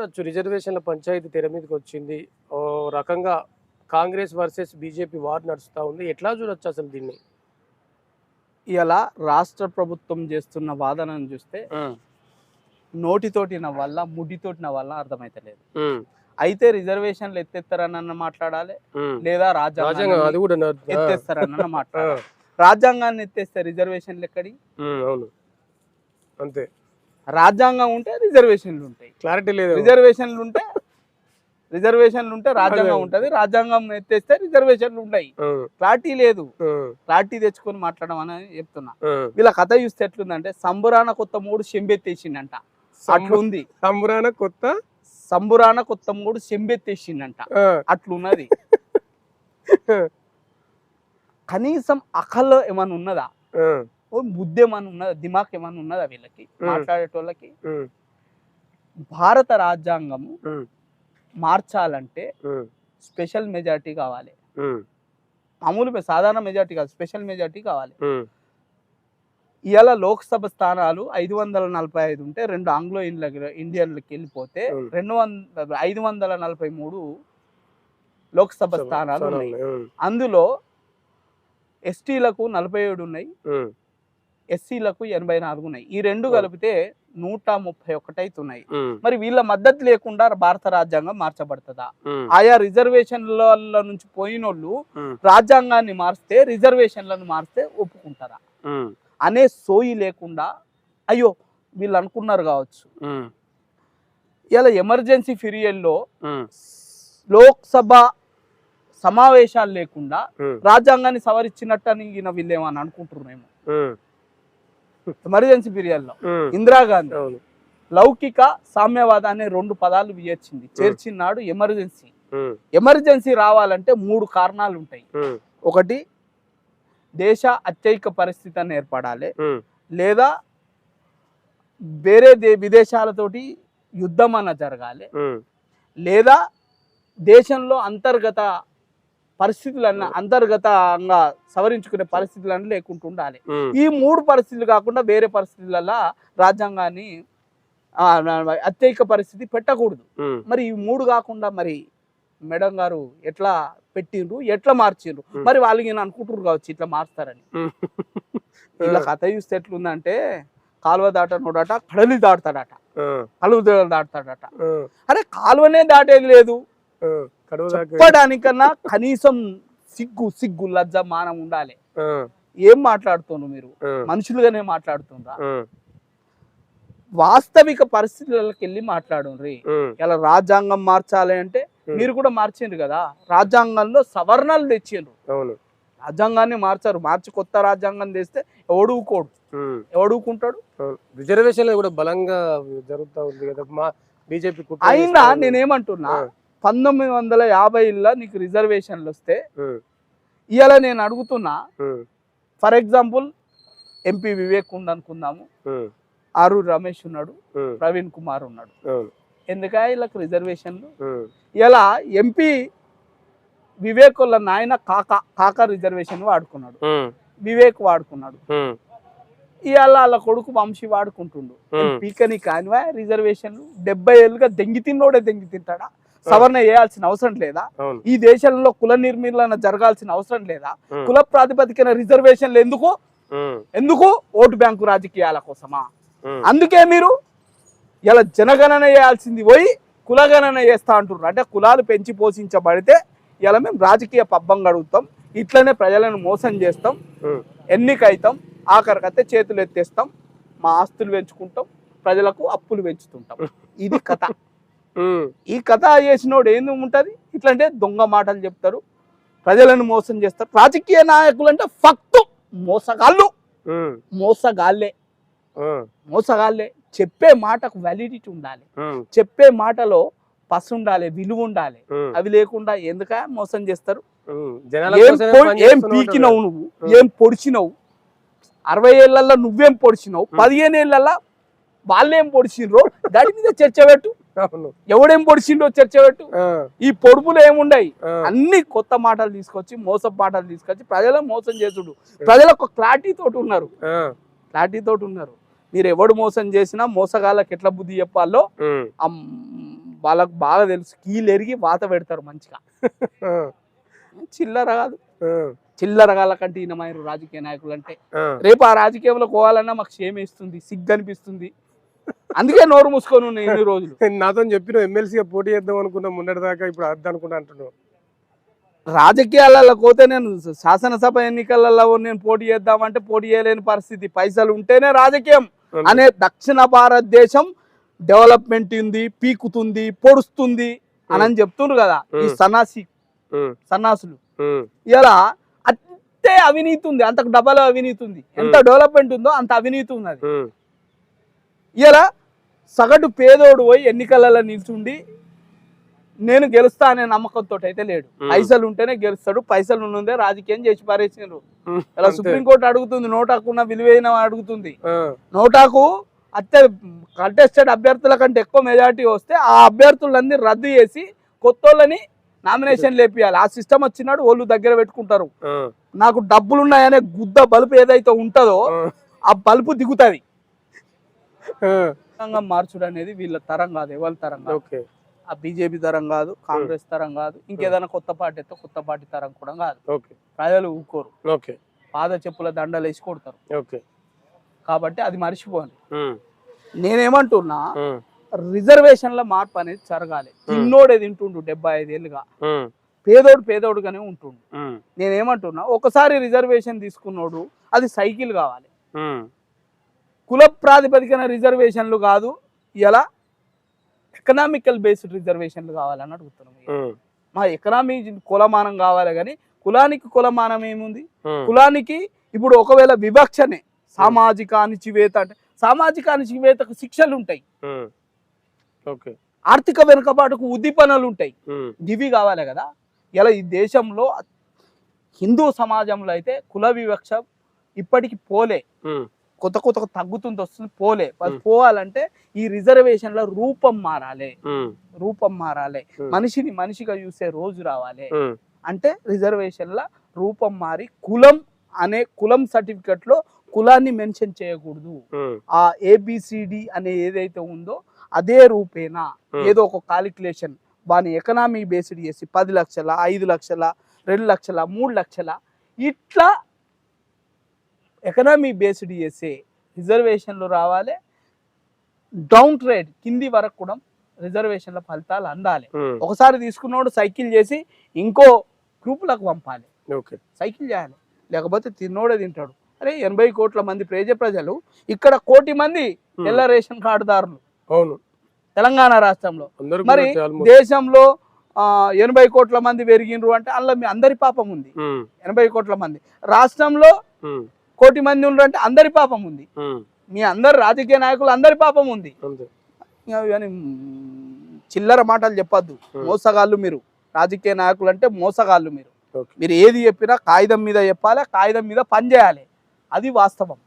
చూడొచ్చు రిజర్వేషన్ల పంచాయతీ తెర మీదకి వచ్చింది. ఓ రకంగా కాంగ్రెస్ వర్సెస్ బీజేపీ వార్ నడుస్తూ ఉంది. ఎట్లా చూడొచ్చు అసలు దీన్ని? ఇలా రాష్ట్ర ప్రభుత్వం చేస్తున్న వాదనను చూస్తే నోటితోటి వల్ల ముడ్డితోటి వల్ల అర్థమైతలేదు. అయితే రిజర్వేషన్లు ఎత్తేస్తారన్న మాట్లాడాలి? లేదా రాజ్యాంగం ఎత్తేస్తారన్న మాట్లాడాలి? రాజ్యాంగాన్ని ఎత్తేస్తే రిజర్వేషన్లు ఎక్కడి? అవును. అంతే. రాజ్యాంగం ఉంటే రిజర్వేషన్లు ఉంటాయి. క్లారిటీ లేదు. రిజర్వేషన్లు ఉంటే రిజర్వేషన్లు ఉంటే రాజ్యాంగం. ఉంటది. రాజ్యాంగం ఎత్తేస్తే రిజర్వేషన్లు ఉంటాయి. క్లారిటీ లేదు. క్లారిటీ తెచ్చుకొని మాట్లాడమని చెప్తున్నా. ఉమ్. వీళ్ళ కథ చూస్తే ఎట్లుందంటే సంబురాన కొత్త మూడు చెంబెత్తేసిండంట. అట్లుంది. సంబురాన కొత్త? సంబురాన కొత్త మూడు చెంబెత్తేసిండంట. అట్లున్నది. కనీసం అకల్లో ఏమైనా ఉన్నదా? ఓ బుద్ధి ఏమైనా ఉన్నదా దిమాక్ ఏమైనా ఉన్నదా వీళ్ళకి మాట్లాడేటోళ్ళకి భారత రాజ్యాంగము మార్చాలంటే స్పెషల్ మెజారిటీ కావాలి. మామూలు సాధారణ మెజారిటీ కాదు స్పెషల్ మెజారిటీ కావాలి. ఇవాళ లోక్సభ స్థానాలు ఐదు వందల నలభై ఐదు ఉంటే రెండు ఆంగ్లో ఇండియన్లకి వెళ్ళిపోతే. రెండు వందల ఐదు వందల నలభై మూడు లోక్సభ స్థానాలు ఉన్నాయి. అందులో ఎస్టీలకు నలభై ఏడు ఉన్నాయి. ఎస్సీలకు ఎనభై నాలుగు ఉన్నాయి. ఈ రెండు. కలిపితే నూట ముప్పై ఒకటి అవుతున్నాయి ఉమ్, మరి వీళ్ళ మద్దతు లేకుండా భారత రాజ్యాంగం మార్చబడుతుందా? ఆయా రిజర్వేషన్ల నుంచి పోయినోళ్ళు రాజ్యాంగాన్ని మారిస్తే రిజర్వేషన్లను మారిస్తే ఒప్పుకుంటారా? అనే సోయి లేకుండా అయ్యో వీళ్ళు అనుకున్నారు కావచ్చు. ఇలా ఎమర్జెన్సీ పీరియడ్లో లోక్సభ సమావేశాలు లేకుండా రాజ్యాంగాన్ని సవరించినట్టని ఈయన వీళ్ళు ఏమని అనుకుంటున్నారేమో? ఉమ్, ఎమర్జెన్సీ పీరియడ్లో. ఇందిరాగాంధీ లౌకిక సామ్యవాద అనే రెండు పదాలు వియర్చింది. చేర్చినాడు ఎమర్జెన్సీ. ఎమర్జెన్సీ రావాలంటే మూడు కారణాలు ఉంటాయి ఒకటి దేశ అత్యయిక పరిస్థితి అని ఏర్పడాలి లేదా వేరే దే విదేశాలతోటి యుద్ధం అన్న జరగాలి. లేదా దేశంలో అంతర్గత పరిస్థితులన్న అంతర్గతంగా సవరించుకునే పరిస్థితులన్నీ లేకుండా ఉండాలి. ఉమ్, ఈ మూడు పరిస్థితులు కాకుండా వేరే పరిస్థితులలో రాజ్యాంగాన్ని అత్యయిక పరిస్థితి పెట్టకూడదు. ఉమ్, మరి ఈ మూడు కాకుండా మరి మేడం గారు ఎట్లా పెట్టిండ్రు? ఎట్లా మార్చిండ్రు? Hmm. మరి వాళ్ళు ఈయన అనుకుంటారు కావచ్చు ఇట్లా మార్స్తారని. ఇలా కథ చూస్తే ఎట్లుందంటే కాలువ దాటనోడట కడలి దాటుతాడట. ఆ, కలువ దాటుతాడట. ఆ, అరే కాలువనే దాటేది లేదు. చెప్పడానికన్నా కనీసం సిగ్గు సిగ్గు లజ్జ మానం ఉండాలి. ఏం మాట్లాడుతున్నారు మీరు? మనుషులుగానే మాట్లాడుతుండ్రా? వాస్తవిక పరిస్థితులకు వెళ్ళి మాట్లాడుండ్రి. ఇలా రాజ్యాంగం మార్చాలి అంటే. మీరు కూడా మార్చిండ్రు కదా? రాజ్యాంగంలో సవరణలు తెచ్చిండ్రు. రాజ్యాంగాన్ని మార్చారు. మార్చి కొత్త రాజ్యాంగం తెస్తే ఎవడుకోడు? ఎవడుకుంటాడు? అవును. రిజర్వేషన్లు కూడా బలంగా జరుగుతూ ఉంది కదా? మా బీజేపీ అయినా నేనేమంటున్నా. పంతొమ్మిది వందల యాభైలో నీకు రిజర్వేషన్లు వస్తే ఇవాళ నేను అడుగుతున్నా ఫర్ ఎగ్జాంపుల్ ఎంపీ వివేక్ ఉంది అనుకుందాము ఆరు రమేష్ ఉన్నాడు ప్రవీణ్ కుమార్ ఉన్నాడు. ఎందుక వీళ్ళకి రిజర్వేషన్లు ఇలా ఎంపీ వివేక్ వాళ్ళ నాయన కాకా కాకా రిజర్వేషన్ వాడుకున్నాడు. వివేక్ వాడుకున్నాడు. ఇవాళ వాళ్ళ కొడుకు వంశీ వాడుకుంటుండు. పీకని కానివా రిజర్వేషన్లు డెబ్బై ఏళ్ళుగా దెంగి తిన్నోడే దెంగి తింటాడా? సవరణ చేయాల్సిన అవసరం లేదా? ఈ దేశంలో కుల నిర్మూలన జరగాల్సిన అవసరం లేదా? కుల ప్రాతిపదికన రిజర్వేషన్లు ఎందుకు? ఎందుకు ఓటు బ్యాంకు రాజకీయాల కోసమా? అందుకే మీరు ఇలా జనగణన చేయాల్సింది పోయి కులగణన చేస్తా అంటున్నారు. అంటే కులాలు పెంచి పోషించబడితే ఇలా మేము రాజకీయ పబ్బం గడుగుతాం ఇట్లనే ప్రజలను మోసం చేస్తాం. ఎన్నికైతాం. ఆఖరికైతే చేతులు ఎత్తేస్తాం మా ఆస్తులు పెంచుకుంటాం. ప్రజలకు అప్పులు పెంచుతుంటాం. ఇది కథ. ఈ కథ చేసినోడు ఏంది ఉంటుంది? ఇట్లంటే దొంగ మాటలు చెప్తారు. ప్రజలను మోసం చేస్తారు. రాజకీయ నాయకులు అంటే ఫక్తు మోసగాళ్ళు. మోసగాళ్ళే. మోసగాళ్ళే. చెప్పే మాటకు వ్యాలిడిటీ ఉండాలి. చెప్పే మాటలో పసు ఉండాలి విలువ ఉండాలి. అవి లేకుండా ఎందుక మోసం చేస్తారు? ఏం పీకినవు నువ్వు. ఏం పొడిచినవు? అరవై ఏళ్ళల్లో నువ్వేం పొడిచినావు. పదిహేను ఏళ్ళల్లో వాళ్ళేం పొడిచిండ్రో దాని మీద చర్చ పెట్టు. ఎవడేం పొడిచిండో చర్చ పెట్టు ఈ పొడుపులు ఏముండయి? అన్ని కొత్త మాటలు తీసుకొచ్చి మోసపు మాటలు తీసుకొచ్చి ప్రజలను మోసం చేసుడు ప్రజలకు క్లారిటీ తోటి ఉన్నారు. క్లారిటీ తోటి ఉన్నారు. మీరు ఎవడు మోసం చేసినా మోసగాళ్ళకి ఎట్లా బుద్ధి చెప్పాలో వాళ్ళకు బాగా తెలుసు. కీలు ఎరిగి వాత పెడతారు మంచిగా. చిల్లర కాదు. ఆ, చిల్లరగాళ్ళ కంటే ఈయనమైన రాజకీయ నాయకులు అంటే. రేపు ఆ రాజకీయంలో పోవాలన్నా మాకు క్షేమిస్తుంది సిగ్గు అనిపిస్తుంది అందుకే నోరు మూసుకొని ఉన్నాయి ఇన్ని రోజులు. నాతో చెప్పిన ఎమ్మెల్సీగా పోటీ చేద్దాం అనుకున్నా మొన్నటి దాకా ఇప్పుడు అద్దు అనుకుంటా అంటున్నావు. రాజకీయాలలో పోతే నేను శాసనసభ ఎన్నికలలో నేను పోటీ చేద్దామంటే పోటీ చేయలేని పరిస్థితి. పైసలు ఉంటేనే రాజకీయం. అనే దక్షిణ భారతదేశం డెవలప్మెంట్ ఉంది పీకుతుంది పొడుస్తుంది అని అని చెప్తుండ్రు కదా ఈ. సన్నాసి సన్నాసులు. ఇలా అంతే అవినీతి ఉంది. అంతకు డబల్ అవినీతి ఉంది. ఎంత డెవలప్మెంట్ ఉందో అంత అవినీతి ఉన్నది. ఉమ్, ఇలా సగటు పేదోడు పోయి ఎన్నికలలో నిల్చుండి నేను గెలుస్తా అనే నమ్మకంతో అయితే లేడు. పైసలు ఉంటేనే గెలుస్తాడు పైసలు ఉన్నదే రాజకీయం చేసి పారేసినారు. ఇలా. సుప్రీంకోర్టు అడుగుతుంది నోటాకున్న విలువైన అడుగుతుంది. నోటాకు అత్తే కంటెస్టెడ్ అభ్యర్థుల కంటే ఎక్కువ మెజార్టీ వస్తే ఆ అభ్యర్థులన్నీ రద్దు చేసి కొత్త నామినేషన్ లేపియాలి. ఆ సిస్టమ్ వచ్చినాడు వాళ్ళు దగ్గర పెట్టుకుంటారు. నాకు డబ్బులు ఉన్నాయనే గుద్ద బల్బు ఏదైతే ఉంటుందో ఆ, బల్బు దిగుతుంది. మార్చుడు అనేది వీళ్ళ తరం కాదు ఎవరి తరం ఓకే. ఆ బీజేపీ తరం కాదు కాంగ్రెస్ తరం కాదు ఇంకేదైనా కొత్త పార్టీ అయితే కొత్త పార్టీ తరం కూడా కాదు. ఓకే. ప్రజలు ఊరుకోరు. ఓకే. పాద చెప్పుల దండలు వేసి కొడతారు. ఓకే. కాబట్టి అది మర్చిపోండి ఉమ్, నేనేమంటున్నా రిజర్వేషన్ల మార్పు అనేది జరగాలి. తిన్నోడే తింటుండు డెబ్బై ఐదేళ్ళుగా పేదోడు పేదోడుగానే ఉంటుండు. నేనేమంటున్నా ఒకసారి రిజర్వేషన్ తీసుకున్నోడు అది సైకిల్ కావాలి. కుల ప్రాతిపదికన రిజర్వేషన్లు కాదు. ఇలా ఎకనామికల్ బేస్డ్ రిజర్వేషన్లు కావాలని అడుగుతున్నాం మా ఎకనామీ కులమానం కావాలి కానీ కులానికి కులమానం ఏముంది? కులానికి ఇప్పుడు ఒకవేళ వివక్షనే సామాజిక అణిచివేత అంటే సామాజిక అణిచివేతకు శిక్షలు ఉంటాయి. ఆర్థిక వెనుకబాటుకు ఉద్దీపనలు ఉంటాయి. ఇవి కావాలి కదా. ఇలా ఈ దేశంలో హిందూ సమాజంలో అయితే కుల వివక్ష ఇప్పటికి పోలే. కొత్త కొత్త తగ్గుతుంది వస్తుంది పోలే. అది. పోవాలంటే ఈ రిజర్వేషన్ల రూపం మారాలి. రూపం మారాలి. మనిషిని మనిషిగా చూసే రోజు రావాలి. అంటే రిజర్వేషన్ల రూపం మారి కులం అనే కులం సర్టిఫికెట్లో కులాన్ని మెన్షన్ చేయకూడదు. ఆ ఏబిసిడి అనే ఏదైతే ఉందో అదే రూపేనా. ఏదో ఒక కాలిక్యులేషన్. వాని ఎకనామీ బేస్డ్ చేసి పది లక్షల ఐదు లక్షల రెండు లక్షల మూడు లక్షల ఇట్లా ఎకనామీ బేస్డ్ చేసే రిజర్వేషన్లు రావాలి. డౌన్ ట్రేడ్ కింది వరకు కూడా రిజర్వేషన్ల ఫలితాలు అందాలి. ఒకసారి తీసుకున్నోడు సైకిల్ చేసి ఇంకో గ్రూపులకు పంపాలి. సైకిల్ చేయాలి. లేకపోతే తిన్నోడే తింటాడు. అరే ఎనభై కోట్ల మంది ప్రజ ప్రజలు ఇక్కడ కోటి మంది తెల్ల రేషన్ కార్డుదారులు. అవును. తెలంగాణ రాష్ట్రంలో. మరి. దేశంలో ఎనభై కోట్ల మంది పెరిగినరు అంటే అందులో మీ అందరి పాపం ఉంది. ఎనభై కోట్ల మంది. రాష్ట్రంలో కోటి మంది ఉన్నారు అంటే అందరి పాపం ఉంది. మీ అందరు రాజకీయ నాయకులు అందరి పాపం ఉంది. చిల్లర మాటలు చెప్పొద్దు. మోసగాళ్ళు మీరు. రాజకీయ నాయకులు అంటే మోసగాళ్ళు మీరు. మీరు ఏది చెప్పినా కాగితం మీద చెప్పాలి కాగితం మీద పని చేయాలి. అది వాస్తవం.